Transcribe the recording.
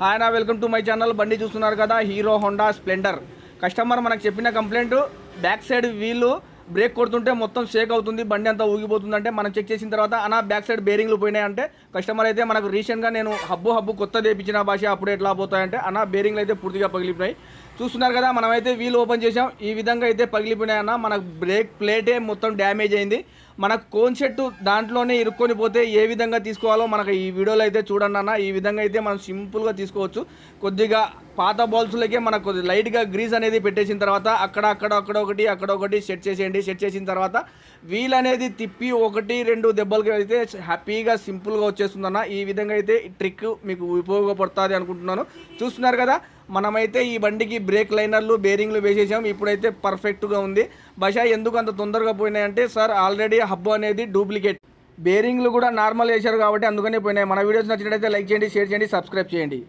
Hi నా welcome to my channel. బండి చూస్తున్నారు కదా హీరో హోండా స్ప్లెండర్. కస్టమర్ మనకు చెప్పిన complaint back side wheel brake కొడుతుంటే మొత్తం షేక్ అవుతుంది బండి అంతా ఊగిపోతుందంటే మనం చెక్ చేసిన తర్వాత అనా బ్యాక్ సైడ్ బేరింగ్లు పోయినాయంటే కస్టమర్ అయితే మనకు రీసెంట్గా నేను హబ్బు హబ్బు కొత్త తెప్పించిన భాష అప్పుడు ఎట్లా పోతాయంటే అన్న బేరింగ్లు అయితే పూర్తిగా పగిలిపోయినాయి. చూస్తున్నారు కదా మనమైతే వీల్ ఓపెన్ చేసాం ఈ విధంగా అయితే పగిలిపోయినాయి అన్న మనకు బ్రేక్ ప్లేటే మొత్తం డ్యామేజ్ అయింది. మనకు కోన్ సెట్ దాంట్లోనే ఇరుక్కొని పోతే ఏ విధంగా తీసుకోవాలో మనకు ఈ వీడియోలో అయితే చూడండి అన్న. ఈ విధంగా అయితే మనం సింపుల్గా తీసుకోవచ్చు. కొద్దిగా పాత బాల్స్లకే మనకు కొద్ది లైట్గా గ్రీజ్ అనేది పెట్టేసిన తర్వాత అక్కడ అక్కడ అక్కడ ఒకటి అక్కడ ఒకటి సెట్ చేసేయండి. సెట్ చేసిన తర్వాత వీల్ అనేది తిప్పి ఒకటి రెండు దెబ్బలకి అయితే హ్యాపీగా సింపుల్గా వచ్చేస్తుందన్న. ఈ విధంగా అయితే ట్రిక్ మీకు ఉపయోగపడుతుంది అనుకుంటున్నాను. చూస్తున్నారు కదా? మనమైతే ఈ బండికి బ్రేక్ లైనర్లు బేరింగ్లు వేసేసాం. ఇప్పుడైతే పర్ఫెక్ట్గా ఉంది. బషా ఎందుకు అంత తొందరగా పోయినాయంటే సార్ ఆల్రెడీ హబ్ అనేది డూప్లికేట్. బేరింగ్లు కూడా నార్మల్ వేశారు కాబట్టి అందుకనే పోయినాయి. మన వీడియోస్ నచ్చినట్లయితే లైక్ చేయండి షేర్ చేయండి సబ్స్క్రైబ్ చేయండి.